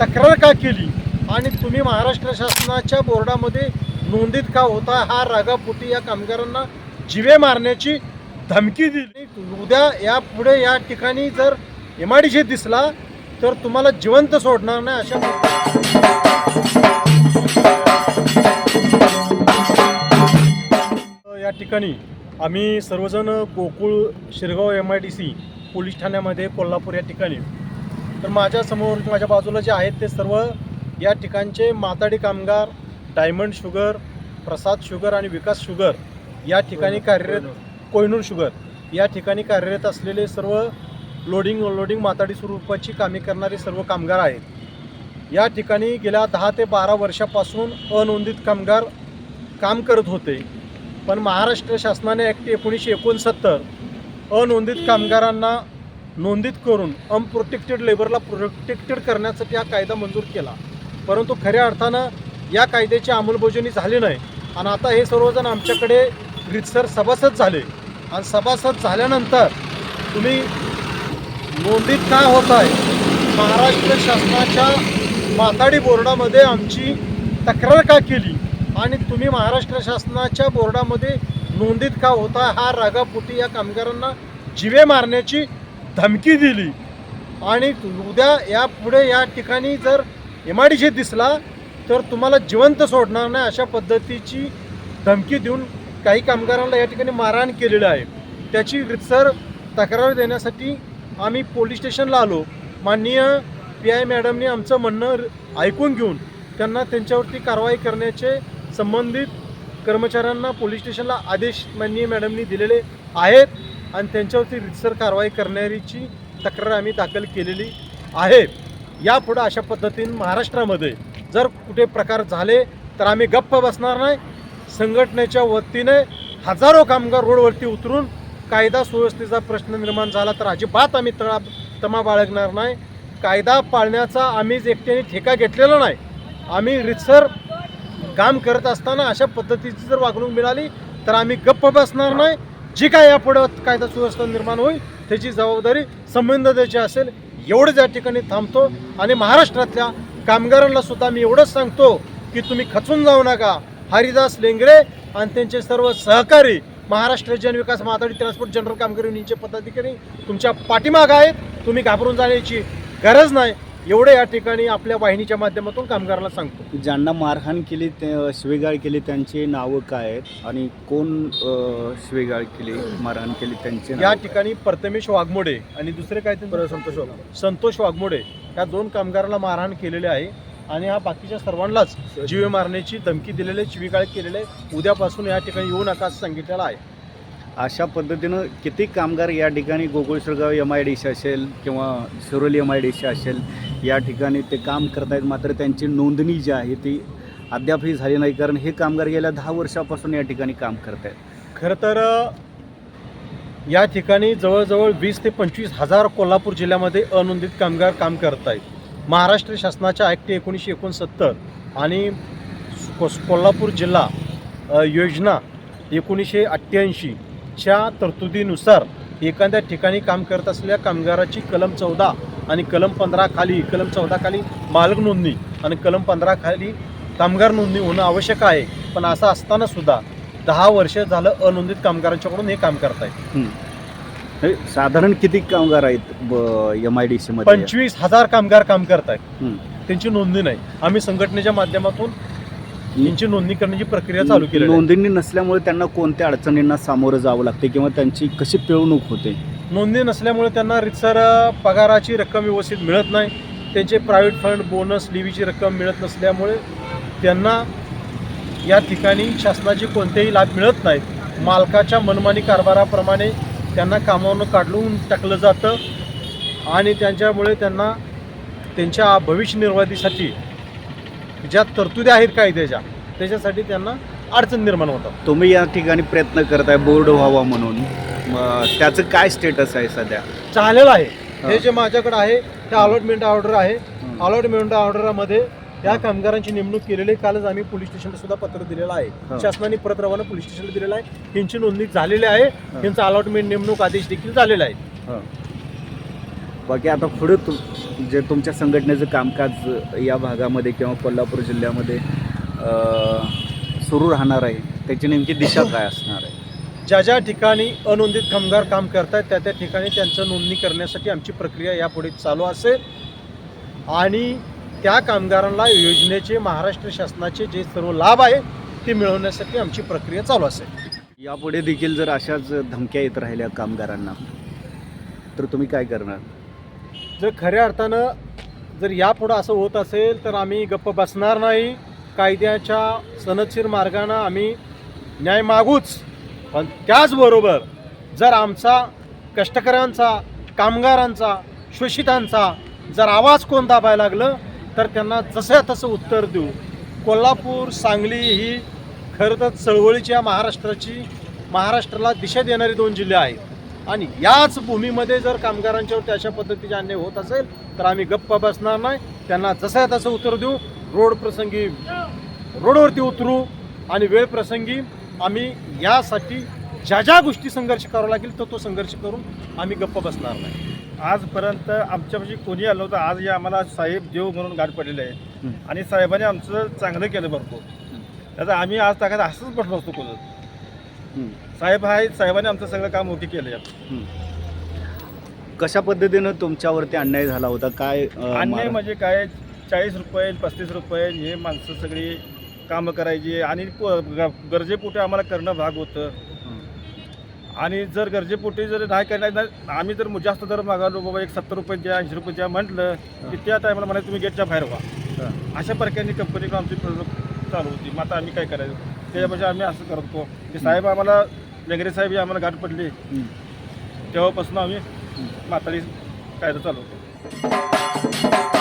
तक्रार का केली? आणि तुम्ही महाराष्ट्र शासनाच्या बोर्डामध्ये नोंदीत का होता? हा रागापोटी या कामगारांना जिवे मारण्याची धमकी दिली. उद्या या पुढे या ठिकाणी जर एम आय डी दिसला तर तुम्हाला जिवंत सोडणार नाही अशा या ठिकाणी आम्ही सर्वजण Gokul Shirgaon M I D C police ठाण्यामध्ये कोल्हापूर या ठिकाणी तर माझ्यासमोर माझ्या बाजूला जे आहेत ते सर्व या ठिकाणचे माताडी कामगार डायमंड शुगर प्रसाद शुगर आणि विकास शुगर या ठिकाणी कार्यरत कोहिनूर शुगर या ठिकाणी कार्यरत असलेले सर्व लोडिंग अनलोडिंग माताडी स्वरूपाची कामे करणारे सर्व कामगार आहेत. या ठिकाणी गेल्या दहा ते बारा वर्षापासून अनोंदित कामगार काम करत होते. पण महाराष्ट्र शासनाने ॲक्ट एकोणीसशे एकोणसत्तर अनोंदित कामगारांना नोंदीत करून अनप्रोटेक्टेड लेबरला प्रोटेक्टेड करण्यासाठी हा कायदा मंजूर केला. परंतु खऱ्या अर्थानं या कायद्याची अंमलबजावणी झाली नाही. आणि आता हे सर्वजण आमच्याकडे रितसर सभासद झाले. आणि सभासद झाल्यानंतर तुम्ही नोंदीत काय होत आहे महाराष्ट्र शासनाच्या माथाडी बोर्डामध्ये आमची तक्रार का केली? आणि तुम्ही महाराष्ट्र शासनाच्या बोर्डामध्ये नोंदीत का होता? हा रागापोटी या कामगारांना जिवे मारण्याची धमकी दिली. आणि उद्या या पुढे या ठिकाणी जर एम दिसला तर तुम्हाला जिवंत सोडणार नाही अशा पद्धतीची धमकी देऊन काही कामगारांना या ठिकाणी मारहाण केलेलं आहे. त्याची रितसर तक्रार देण्यासाठी आम्ही पोलीस स्टेशनला आलो. माननीय पी आय मॅडमने आमचं म्हणणं ऐकून घेऊन त्यांना त्यांच्यावरती कारवाई करण्याचे संबंधित कर्मचाऱ्यांना पोलीस स्टेशनला आदेश माननीय मॅडमनी दिलेले आहेत. आणि त्यांच्यावरती रितसर कारवाई करण्याची तक्रार आम्ही दाखल केलेली आहे. यापुढं अशा पद्धतीने महाराष्ट्रामध्ये जर कुठे प्रकार झाले तर आम्ही गप्प बसणार नाही. संघटनेच्या वतीने हजारो कामगार रोडवरती उतरून कायदा सुव्यवस्थेचा प्रश्न निर्माण झाला तर अजिबात आम्ही तळा तमा बाळगणार नाही. कायदा पाळण्याचा आम्हीच एकट्याने ठेका घेतलेला नाही. आम्ही रितसर काम करत असताना अशा पद्धतीची जर वागणूक मिळाली तर आम्ही गप्प बसणार नाही. जी काय यापुढं कायदा सुव्यवस्था निर्माण होईल त्याची जबाबदारी संबंधिताची असेल एवढंच या ठिकाणी थांबतो. आणि महाराष्ट्रातल्या कामगारांना सुद्धा मी एवढंच सांगतो की तुम्ही खचून जाऊ नका. हरिदास लेंगरे आणि त्यांचे सर्व सहकारी महाराष्ट्र जनविकास महातडी ट्रान्सपोर्ट जनरल कामगार युनियनचे पदाधिकारी तुमच्या पाठीमाग आहेत. तुम्ही घाबरून जाण्याची गरज नाही. एवढे या ठिकाणी आपल्या वाहिनीच्या माध्यमातून कामगारांना सांगतो. ज्यांना मारहाण केली ते शिवेगाळ केली त्यांची नावं काय आहेत? आणि कोण अ, शिवेगाळ केली मारहाण केली त्यांचे या नावं ठिकाणी प्रथमेश वाघमोडे आणि दुसरे काय ते संतोष संतोष वाघमोडे. या दोन कामगारांना मारहाण केलेले आहे आणि हा बाकीच्या सर्वांनाच जीवे मारण्याची धमकी दिलेले शिवीगाळ केलेले उद्यापासून या ठिकाणी येऊ नका असं सांगितलेलं आहे? अशा पद्धतीनं किती कामगार या ठिकाणी Gokulshirgaon M I D C असेल किंवा Shiroli M I D C असेल या ठिकाणी ते काम करतायत मात्र त्यांची नोंदणी जी आहे ती अद्यापही झाली नाही कारण हे कामगार गेल्या दहा वर्षापासून या ठिकाणी काम करतायत. खरं तर या ठिकाणी जवळजवळ वीस ते पंचवीस हजार कोल्हापूर जिल्ह्यामध्ये अनोंदित कामगार काम करत आहेत महाराष्ट्र शासनाच्या ॲक्ट एकोणीसशे एकोणसत्तर आणि कोल्हापूर जिल्हा योजना एकोणीसशे अठ्ठ्याऐंशी अठ्ठ्याऐंशीच्या तरतुदीनुसार एखाद्या ठिकाणी काम करत असलेल्या कामगाराची कलम चौदा आणि कलम पंधरा खाली कलम चौदा खाली मालक नोंदणी आणि कलम पंधरा खाली कामगार नोंदणी होणं आवश्यक आहे. पण असं असताना सुद्धा दहा वर्ष झालं अनोंदित कामगारांच्याकडून हे काम करतायत. हे साधारण किती कामगार आहेत एम आय डी सीमध्ये पंचवीस हजार कामगार काम करतायत. त्यांची नोंदणी नाही. आम्ही संघटनेच्या माध्यमातून यांची नोंदणी करण्याची प्रक्रिया चालू केली. नोंदणी नसल्यामुळे त्यांना कोणत्या अडचणींना सामोरं जावं लागते किंवा त्यांची कशी पिळवणूक होते? नोंदणी नसल्यामुळे त्यांना रितसर पगाराची रक्कम व्यवस्थित मिळत नाही. त्यांचे प्रायव्हेट फंड बोनस लिव्हीची रक्कम मिळत नसल्यामुळे त्यांना या ठिकाणी शासनाचे कोणतेही लाभ मिळत नाहीत. मालकाच्या मनमानी कारभाराप्रमाणे त्यांना कामावरून काढून टाकलं जातं आणि त्यांच्यामुळे त्यांना त्यांच्या भविष्य निर्वाहीसाठी ज्या तरतुदी आहेत कायद्याच्या त्याच्यासाठी त्यांना अडचण निर्माण होतात. तुम्ही या ठिकाणी प्रयत्न करताय बोर्ड व्हावा म्हणून. मग त्याचं काय स्टेटस आहे सध्या? चालेलं आहे. हा. जे माझ्याकडे आहे ते अलॉटमेंट ऑर्डर आहे. अलॉटमेंट ऑर्डरमध्ये त्या कामगारांची नेमणूक केलेली. कालच आम्ही पोलीस स्टेशनला सुद्धा पत्र दिलेलं आहे. शासनाने परत रवाना पोलीस स्टेशनला दिलेलं आहे. त्यांची नोंदणी झालेली आहे. त्यांचा अलॉटमेंट नेमणूक आदेश देखील झालेला आहे. बाकी आता पुढे तु जे तुमच्या संघटनेचं कामकाज या भागामध्ये किंवा कोल्हापूर जिल्ह्यामध्ये सुरू राहणार आहे त्याची नेमकी दिशा काय असणार आहे? ज्या ज्या ठिकाणी अनोंदित कामगार काम करतायत त्या त्या ठिकाणी त्यांचं नोंदणी करण्यासाठी आमची प्रक्रिया यापुढे चालू असेल. आणि त्या कामगारांना योजनेचे महाराष्ट्र शासनाचे जे सर्व लाभ आहे ते मिळवण्यासाठी आमची प्रक्रिया चालू असेल. यापुढे देखील जर अशाच धमक्या येत राहिल्या कामगारांना तर तुम्ही काय करणार? जर खऱ्या अर्थानं जर यापुढं असं होत असेल तर आम्ही गप्प बसणार नाही. कायद्याच्या सनदशीर मार्गानं आम्ही न्याय मागूच. पण त्याचबरोबर जर आमचा कष्टकऱ्यांचा कामगारांचा शोषितांचा जर आवाज कोण दाबायला लागलं तर त्यांना जसं तसं उत्तर देऊ. कोल्हापूर सांगली ही खरं तर चळवळीच्या महाराष्ट्राची महाराष्ट्राला दिशा देणारे दोन जिल्हे आहेत. आणि याच भूमीमध्ये जर कामगारांच्यावरती अशा पद्धतीचे अन्याय होत असेल तर आम्ही गप्प बसणार नाही. त्यांना जसं आहे तसं उत्तर देऊ. रोड प्रसंगी रोडवरती उतरू आणि वेळ प्रसंगी आम्ही यासाठी ज्या ज्या गोष्टी संघर्ष करावा लागेल तो तो संघर्ष करून आम्ही गप्प बसणार नाही. आजपर्यंत आमच्यापाशी कोणी आलं नव्हतं आज हे आम्हाला साहेब देव म्हणून गाठ पडलेले आहे. आणि साहेबांनी आमचं चांगलं केलं भरपूर. त्याचं आम्ही आज ताकद असंच बसलो असतो कोणत. साहेब आहे साहेबांनी आमचं सगळं काम ओके केलं यात कशा पद्धतीनं तुमच्यावरती अन्याय झाला होता? काय अ, अन्याय मारा- म्हणजे काय? चाळीस रुपये पस्तीस रुपये हे माणसं सगळी कामं करायची आणि प- ग- गरजेपोटी आम्हाला करणं भाग होतं. हं. आणि जर गरजेपोटी जर नाही करणार नाही- आम्ही जर जास्त दर मागालो बाबा एक सत्तर रुपये द्या ऐंशी रुपये द्या म्हटलं की त्या टायमाला मला तुम्ही गेटच्या बाहेर व्हा. हं. अशा प्रकारे कंपनी आमची चालू होती. मग आता आम्ही काय करायचं? त्याच्यापेक्षा आम्ही असं करतो. की साहेब आम्हाला लेंगरे साहेब हे आम्हाला गाठ पडली. तेव्हापासून आम्ही म्हातारी कायदा चालवतो.